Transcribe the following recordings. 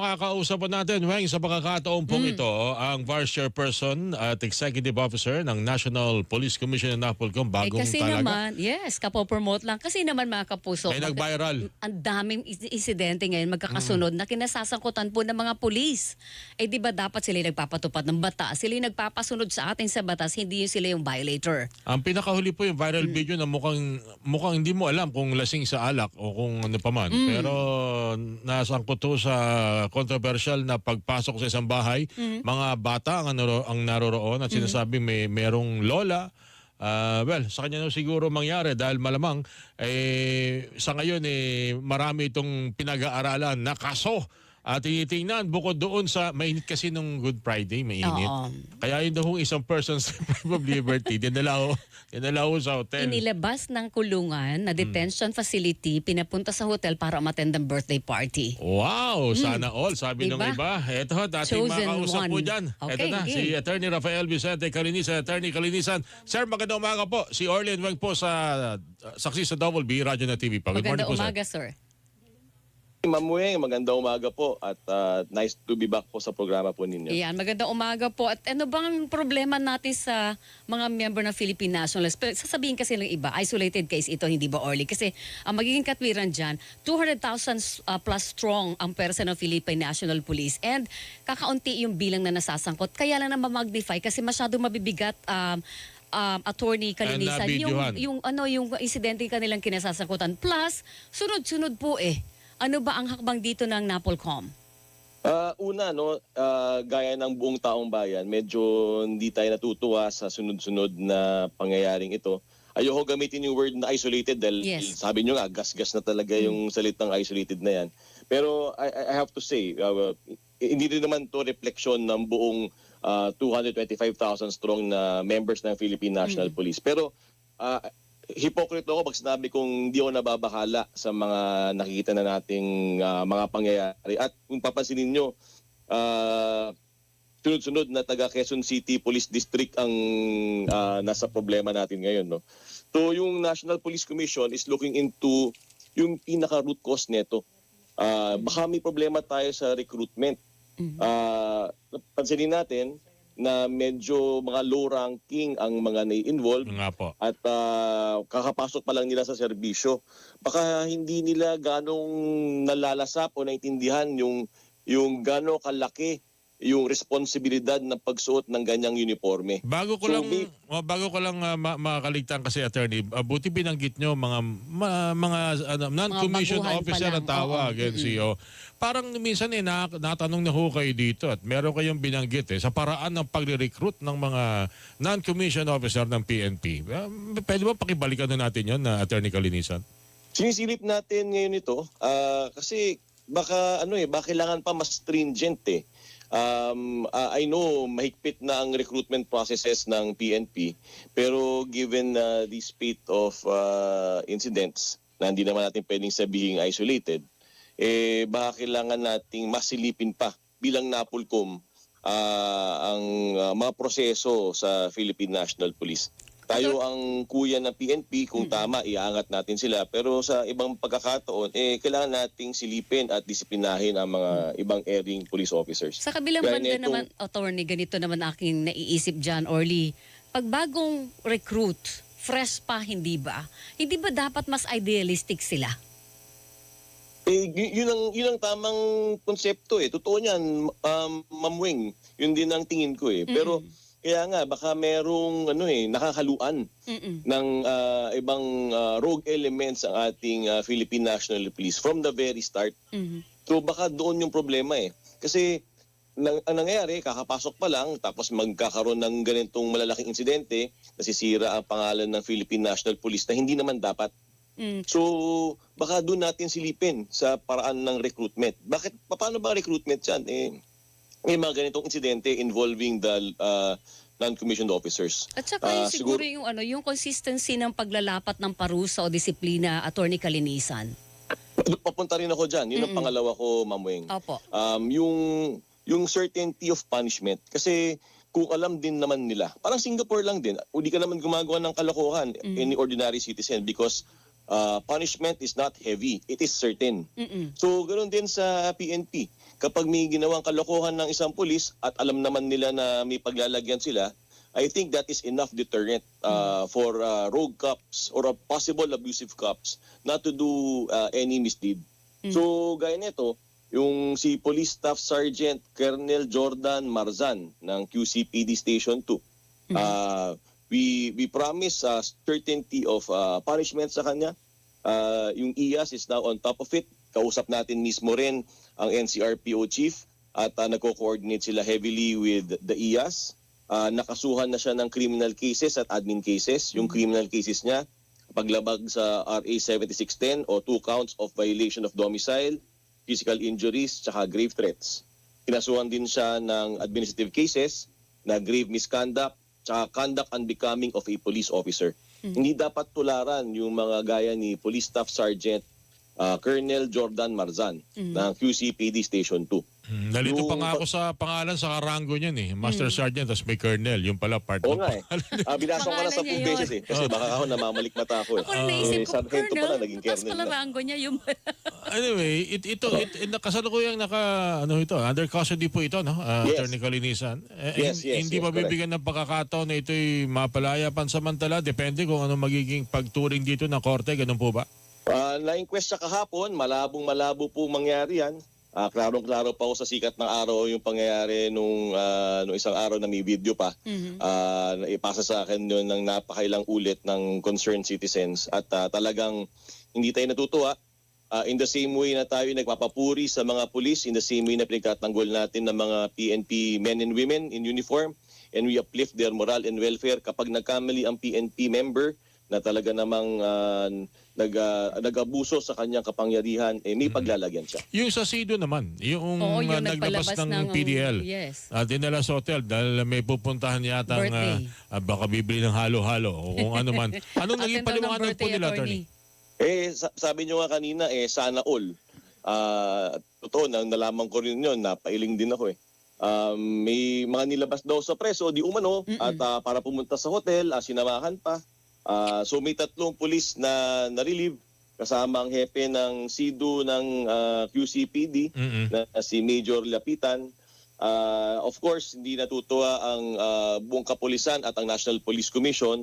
Makakausap po natin, Weng, sa pagkakataon pong Hmm. ito, ang Vice Chairperson at Executive Officer ng National Police Commission ng NAPOLCOM, Eh, bagong kasi talaga. naman, yes, kapopromote lang. Kasi naman mga kapuso, May nag-viral. ang daming insidente ngayon magkakasunod na kinasasangkutan po ng mga pulis. Eh di ba dapat sila nagpapatupad ng batas? Sila yung nagpapasunod sa atin sa batas, hindi yung sila yung violator. Ang pinakahuli po yung viral Hmm. video na mukhang, mukhang hindi mo alam kung lasing sa alak o kung ano pa man. Hmm. Pero nasangkot to sa controversial na pagpasok sa isang bahay. Hmm. Mga bata ang, naro, ang naroroon at sinasabi may merong lola. Ah, well, sa kanya na siguro mangyari dahil malamang eh, sa ngayon eh, marami itong pinag-aaralan na kaso at tinitingnan bukod doon sa mainit kasi nung Good Friday, mainit. Oo. Kaya yun daw isang person's deprived of liberty, dinala ko, dinala ko sa hotel. Inilabas ng kulungan na detention facility, pinapunta sa hotel para umattend ng birthday party. Wow, sana all. Sabi Diba? nung iba, eto, dating Chosen makausap po one. dyan. eto Okay, na, okay. si Attorney Rafael Vicente Calinisan. Attorney Calinisan. Sir, magandang umaga po. Si Orlin Weng po sa uh, saksi sa Double B, Radyo na TV pa. Good morning Maganda po, sir. umaga, sir. Ma'am Weng, magandang umaga po at uh, nice to be back po sa programa po ninyo. Iyan, magandang umaga po. At ano bang problema natin sa mga member ng Philippine Nationalists? Pero Sasabihin kasi ng iba, isolated case ito, hindi ba Orly? Kasi ang magiging katwiran dyan, 200,000 uh, plus strong ang persa ng Philippine National Police. And kakaunti yung bilang na nasasangkot. Kaya lang na magnify kasi masyado mabibigat um, um, attorney kalinisan yung, yung ano yung insidente kanilang kinasasangkutan plus sunod-sunod po eh ano ba ang hakbang dito ng NAPOLCOM? Ah, una, no, ah, gaya ng buong taong bayan, medyo hindi tayo natutuwa sa sunod-sunod na pangyayaring ito. Ayoko gamitin yung word na isolated dahil Yes. sabi nyo nga, gas-gas na talaga yung salitang isolated na yan. Pero I, I have to say, ah, hindi rin naman to refleksyon ng buong ah, 225,000 strong na members ng Philippine National Police. Pero ah, hypocrite ako pag sinabi kong hindi ako nababahala sa mga nakikita na nating ah, mga pangyayari. At kung papansinin nyo, ah, sunod-sunod na taga Quezon City Police District ang ah, nasa problema natin ngayon. No? So yung National Police Commission is looking into yung pinaka-root cause nito. Ah, baka may problema tayo sa recruitment. Ah, pansinin natin na medyo mga low ranking ang mga nai-involve Nga po. at ah, kakapasok pa lang nila sa serbisyo. Baka hindi nila ganong nalalasap o naintindihan yung yung gano'ng kalaki yung responsibilidad ng pagsuot ng ganyang uniforme. Bago ko So, lang may- oh, bago ko lang uh, ma- makaligtan kasi attorney, uh, buti binanggit nyo mga ma- mga ano, non-commissioned baguhan pa officer ang lang, tawag, oo. NCO. Parang minsan eh na, natanong na ho kayo dito at meron kayong binanggit eh sa paraan ng pagre-recruit ng mga non-commissioned officer ng PNP. Uh, pwede ba pakibalikan na natin yon na attorney Kalinisan? Sinisilip natin ngayon ito ah, kasi baka ano eh, baka kailangan pa mas stringent eh. Um, ah, I know mahigpit na ang recruitment processes ng PNP pero given uh, the spate of ah, incidents na hindi naman natin pwedeng sabihin isolated, eh baka kailangan nating masilipin pa bilang NAPOLCOM ah, ang ah, mga proseso sa Philippine National Police. Tayo ang kuya ng PNP, kung tama, iaangat natin sila. Pero sa ibang pagkakataon, eh, kailangan nating silipin at disiplinahin ang mga ibang erring police officers. Sa kabilang banda nitong- naman, attorney, ganito naman aking naiisip dyan, Orly. Pag bagong recruit, fresh pa, hindi ba? Hindi ba dapat mas idealistic sila? Eh, yun ang, yun ang tamang konsepto eh. Totoo niyan, um, Ma'am Weng. Yun din ang tingin ko eh. Pero kaya nga, baka merong ano eh, nakakaluan Mm-mm. ng ah, ibang ah, rogue elements ang ating ah, Philippine National Police from the very start. Mhm. So baka doon yung problema eh. Kasi nang, ang nangyayari, kakapasok pa lang, tapos magkakaroon ng ganitong malalaking insidente, nasisira ang pangalan ng Philippine National Police na hindi naman dapat. Mm. So baka doon natin silipin sa paraan ng recruitment. Bakit, paano ba ang recruitment yan? Eh, may mga ganitong insidente involving the uh, non-commissioned officers. At saka Ah, yung siguro, yung ano, yung consistency ng paglalapat ng parusa o disiplina, attorney Kalinisan. Papunta rin ako dyan. Yun ang Mm-mm. pangalawa ko, Ma'am Weng. Opo. um, yung yung certainty of punishment kasi kung alam din naman nila parang Singapore lang din hindi ka naman gumagawa ng kalokohan any ordinary citizen because uh, punishment is not heavy it is certain Mm-mm. so ganoon din sa PNP kapag may ginawang kalokohan ng isang pulis at alam naman nila na may paglalagyan sila, I think that is enough deterrent uh, for uh, rogue cops or a possible abusive cops not to do uh, any misdeed. So gaya nito, yung si Police Staff Sergeant Colonel Jordan Marzan ng QCPD Station 2. Uh, we we promise uh, certainty of uh, punishment sa kanya. Uh, yung IAS is now on top of it. Kausap natin mismo rin ang NCRPO chief at uh, nagko-coordinate sila heavily with the IAS. Uh, nakasuhan na siya ng criminal cases at admin cases. Yung criminal cases niya, paglabag sa RA 7610 o two counts of violation of domicile, physical injuries, tsaka grave threats. Kinasuhan din siya ng administrative cases na grave misconduct, tsaka conduct unbecoming of a police officer. Hindi dapat tularan yung mga gaya ni Police Staff Sergeant uh, Colonel Jordan Marzan ng QCPD Station 2. Hmm, nalito pa Yung nga ako sa pangalan sa karango niyan eh. Master Sergeant tapos may Colonel. Yung pala part Oo ng nga eh. Ah, binasa ko na Pangalan sa yun. beses eh. Kasi baka ako namamalik mata ko eh. Ako rin naisip Eh, ko, sargento pala, Colonel, naging tapos colonel pala rango niya yung... Anyway, it, ito, it, it, kasalukuyang naka, ano ito, under custody po ito, no? Uh, Yes. Attorney Kalinisan. Eh, Yes, yes, hindi yes, mabibigyan ng pagkakataon na ito'y mapalaya pansamantala. Depende kung ano magiging pagturing dito ng korte. Ganun po ba? Uh, na-inquest siya kahapon, malabong malabo po mangyari yan. Ah, klarong-klaro pa ako sa sikat ng araw yung pangyayari nung, ah, nung isang araw na may video pa. Mhm. Ah, ipasa sa akin yun ng napakailang ulit ng concerned citizens at ah, talagang hindi tayo natutuwa. Ah, in the same way na tayo nagpapapuri sa mga pulis, in the same way na pinagtatanggol natin ng mga PNP men and women in uniform and we uplift their moral and welfare kapag nagkamali ang PNP member na talaga namang ah, nag, ah, nag-abuso sa kanyang kapangyarihan, eh, may paglalagyan siya. Yung sa SIDO naman, yung, Oo, yung uh, naglabas ng, ng, um, PDL. yes. At dinala sa hotel dahil may pupuntahan yata ang Birthday. baka bibili ng halo-halo o kung ano man. Anong naging ng paliwanag po nila, attorney? Eh, sa- sabi nyo nga kanina, eh, sana all. Ah, totoo, na nalaman ko rin yun, napailing din ako eh. Um, may mga nilabas daw sa preso, di umano, at ah, para pumunta sa hotel, ah, sinamahan pa. Ah, so may tatlong pulis na na-relieve, kasama ang hepe ng SIDU ng ah, QCPD, Mm-mm. na si Major Lapitan. Ah, of course, hindi natutuwa ang ah, buong kapulisan at ang National Police Commission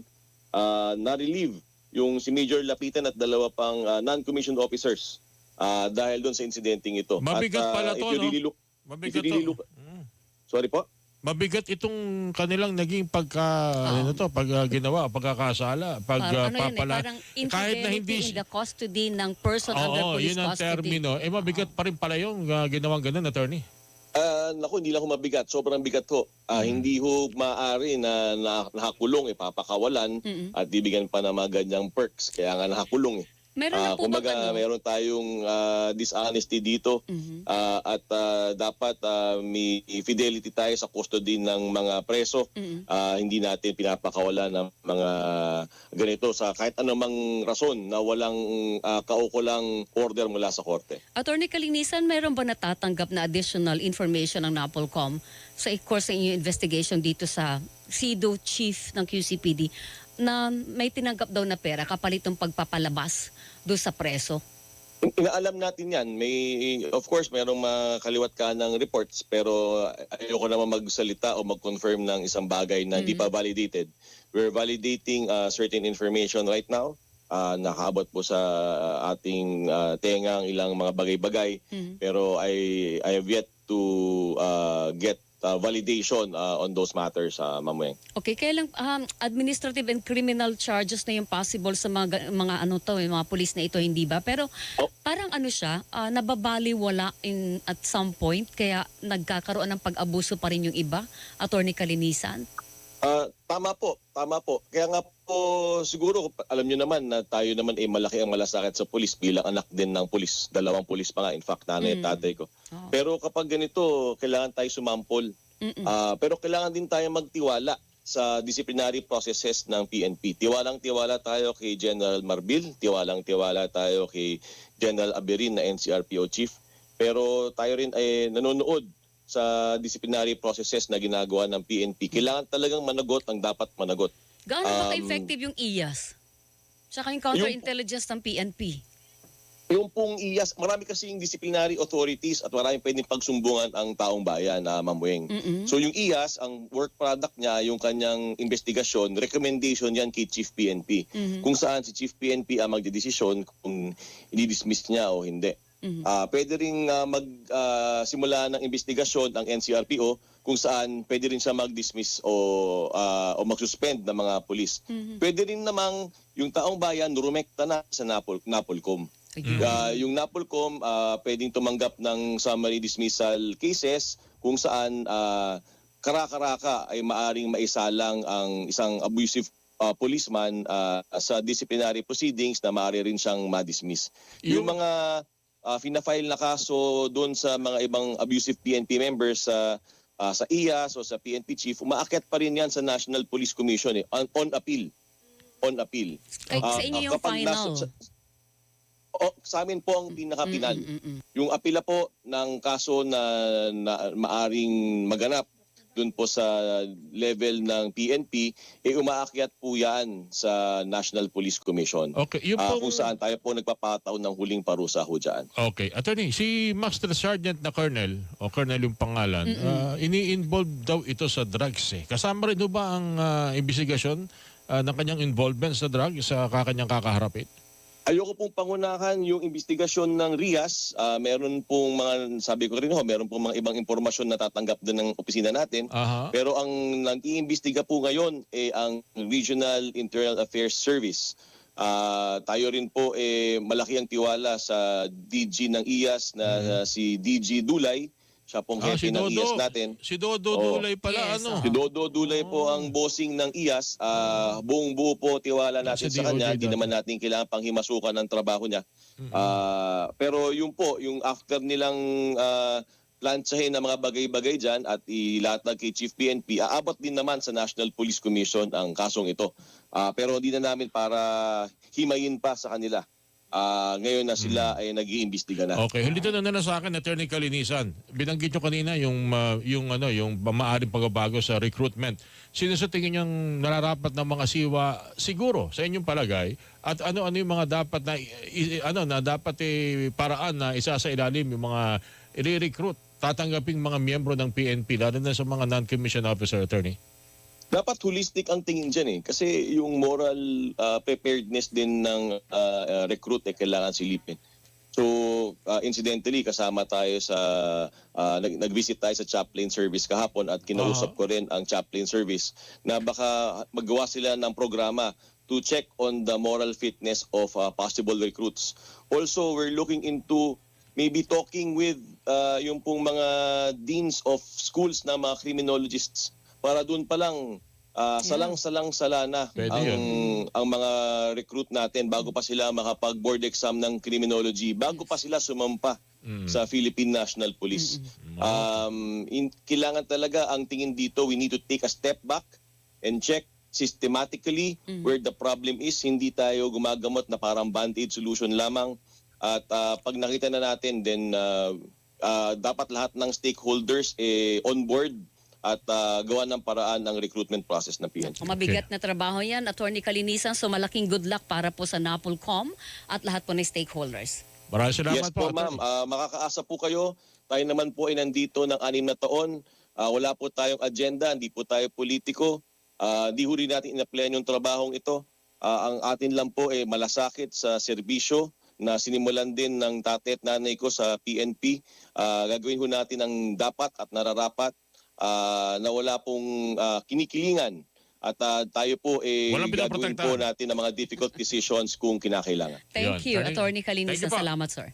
ah, na-relieve yung si Major Lapitan at dalawa pang ah, non-commissioned officers ah, dahil doon sa incidenting ito. Mabigat at, ah, pala to, no? really look- Mabigat really to. look- Mm. Sorry po? Mabigat itong kanilang naging pagka ano to, pag uh, ginawa, pagkakasala, pag uh, ano eh, papala. parang kahit na hindi in the custody ng person under Oo, police yun ang custody. termino. Eh mabigat pa rin pala yung uh, ginawang ganun, attorney. Ah, naku, hindi lang ho mabigat. Sobrang bigat ho. Ah, Hindi ho maaari na, na nakakulong, ipapakawalan Mm-mm. at bibigyan pa ng mga ganyang perks. Kaya nga nakakulong eh. Meron Ah, na po ba kumbaga, ano? meron tayong ah, dishonesty dito. Mhm. Ah, at ah, dapat ah, may fidelity tayo sa custody ng mga preso. Mm-mm. Ah, hindi natin pinapakawala ng mga ganito sa kahit anumang rason na walang ah, kaukulang order mula sa korte. Attorney Kalinisan, meron ba natatanggap na additional information ng NAPOLCOM sa course ng inyong investigation dito sa SIDO chief ng QCPD na may tinanggap daw na pera kapalit ng pagpapalabas doon sa preso? Inaalam natin yan. May, of course, mayroong makaliwat ka ng reports pero ayoko naman magsalita o mag-confirm ng isang bagay na hindi pa validated. We're validating uh, certain information right now. Uh, nakaabot po sa ating uh, tenga ang ilang mga bagay-bagay. Mhm. Pero I, I have yet to uh, get uh, validation uh, on those matters, uh, Ma'am Weng. Okay, kaya lang um, administrative and criminal charges na yung possible sa mga ga- mga ano to, yung mga pulis na ito hindi ba? Pero Oh. parang ano siya, ah, nababaliwala in at some point kaya nagkakaroon ng pag-abuso pa rin yung iba, Attorney Kalinisan. Ah, tama po, tama po. Kaya nga po siguro alam niyo naman na tayo naman ay malaki ang malasakit sa pulis bilang anak din ng pulis. Dalawang pulis pa nga in fact nanay Mm. at tatay ko. Oo. Pero kapag ganito, kailangan tayo sumampol. Mm-mm. Ah, pero kailangan din tayo magtiwala sa disciplinary processes ng PNP. Tiwalang tiwala tayo kay General Marbil, tiwalang tiwala tayo kay General Aberin na NCRPO chief. Pero tayo rin ay nanonood sa disciplinary processes na ginagawa ng PNP. Kailangan talagang managot ang dapat managot. Gaano ba Um, ka-effective yung IAS? Tsaka yung counterintelligence ng PNP? Yung pong IAS, marami kasing disciplinary authorities at maraming pwedeng pagsumbungan ang taong bayan na mamueng. Mm-mm. So yung IAS, ang work product niya, yung kanyang investigasyon, recommendation yan kay Chief PNP. Mhm. Kung saan si Chief PNP ang magdedesisyon kung i-dismiss niya o hindi. Mhm. Ah, pwede rin magsimula ng investigasyon ang NCRPO kung saan pwede rin siya mag-dismiss o, ah, o mag-suspend ng mga pulis. Mhm. Pwede rin namang yung taong bayan rumekta na sa Napol, Napolcom. Ayun. Ah, yung Napolcom ah, pwedeng tumanggap ng summary dismissal cases kung saan ah, kara-karaka ay maaring maisalang ang isang abusive ah, policeman ah, sa disciplinary proceedings na maaari rin siyang ma-dismiss. Yung, Yung- mga ah, fina-file na kaso doon sa mga ibang abusive PNP members sa ah, sa IAS o sa PNP chief, umaakyat pa rin yan sa National Police Commission eh, on, on appeal. On appeal. Ay, sa Ah, inyo yung final. nasa- sa, o, sa amin po ang pinaka-final. Mm, mm, mm, mm. Yung apila po ng kaso na, na maaring maganap dun po sa level ng PNP, eh umaakyat po yan sa National Police Commission. Okay, yung Ah, pong... kung saan tayo po nagpapataw ng huling parusa ho dyan. Okay, attorney, si Master Sergeant na Colonel, o Colonel yung pangalan, ah, ini-involve daw ito sa drugs eh. Kasama rin ba ang ah, investigasyon ah, ng kanyang involvement sa drugs sa kakanyang kakaharapin? Ayoko pong pangunahan yung investigasyon ng RIAS. Ah, meron pong mga, sabi ko rin ho, meron pong mga ibang impormasyon na tatanggap din ng opisina natin. Aha. Pero ang nag-iimbestiga po ngayon eh ang Regional Internal Affairs Service. Ah, tayo rin po eh malaki ang tiwala sa DG ng IAS na na si DG Dulay. Siya pong Ah, si ng Dodo. IAS natin. Si Dodo Oo. Dulay pala, Yes, ano? oo. Si Dodo Dulay po ang bossing ng IAS. Ah, buong buo po tiwala natin Sa sa kanya. Hindi naman natin kailangan pang himasukan ng trabaho niya. Ah, pero yung po, yung after nilang ah, plantsahin ng mga bagay-bagay dyan at ilatag kay Chief PNP, aabot din naman sa National Police Commission ang kasong ito. Ah, pero hindi na namin para himayin pa sa kanila. Ah, ngayon na sila ay nag-iimbestiga na. Okay, hulito na na sa akin, Attorney Kalinisan. Binanggit nyo kanina yung, ah, yung, ano, yung maaaring pagbabago sa recruitment. Sino sa tingin niyang nararapat ng mga siwa siguro sa inyong palagay at ano-ano yung mga dapat na i- i- ano na dapat eh, paraan na isa sa ilalim yung mga i-recruit tatanggaping mga miyembro ng PNP lalo na sa mga non-commissioned officer attorney. Dapat holistic ang tingin dyan eh. Kasi yung moral uh, preparedness din ng uh, uh, recruit eh, kailangan silipin. So, uh, incidentally, kasama tayo sa, uh, nag- nag-visit tayo sa chaplain service kahapon at kinausap Aha. ko rin ang chaplain service na baka magawa sila ng programa to check on the moral fitness of uh, possible recruits. Also, we're looking into maybe talking with uh, yung pong mga deans of schools na mga criminologists para doon pa lang ah, salang-salang sala na Pwede ang, yun. ang mga recruit natin bago pa sila makapag board exam ng criminology, bago pa sila sumampa Mm. sa Philippine National Police. Um, in, kailangan talaga ang tingin dito, we need to take a step back and check systematically where the problem is. Hindi tayo gumagamot na parang band-aid solution lamang. At ah, pag nakita na natin, then ah, ah, dapat lahat ng stakeholders eh, on board at ah, gawa ng paraan ang recruitment process ng PNP. Ang Mabigat na trabaho yan, Attorney Kalinisan. So malaking good luck para po sa NAPOLCOM at lahat po ng stakeholders. Maraming salamat yes po, po. ma'am. Ah, makakaasa po kayo. Tayo naman po ay nandito ng anim na taon. Ah, wala po tayong agenda, hindi po tayo politiko. Ah, di rin natin inaplayan yung trabahong ito. Ah, ang atin lang po ay malasakit sa serbisyo na sinimulan din ng tate at nanay ko sa PNP. Ah, gagawin ho natin ang dapat at nararapat ah, na wala pong ah, kinikilingan. At ah, tayo po eh, Walang gagawin po natin ang mga difficult decisions kung kinakailangan. Thank Yun. you, Attorney- Thank you po. Salamat, sir.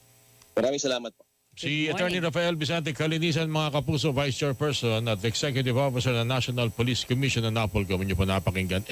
Maraming salamat po. Si Attorney. Rafael Vicente Kalinisan, mga kapuso, Vice Chairperson at Executive Officer ng National Police Commission ng NAPOLCOM. Inyo po napakinggan.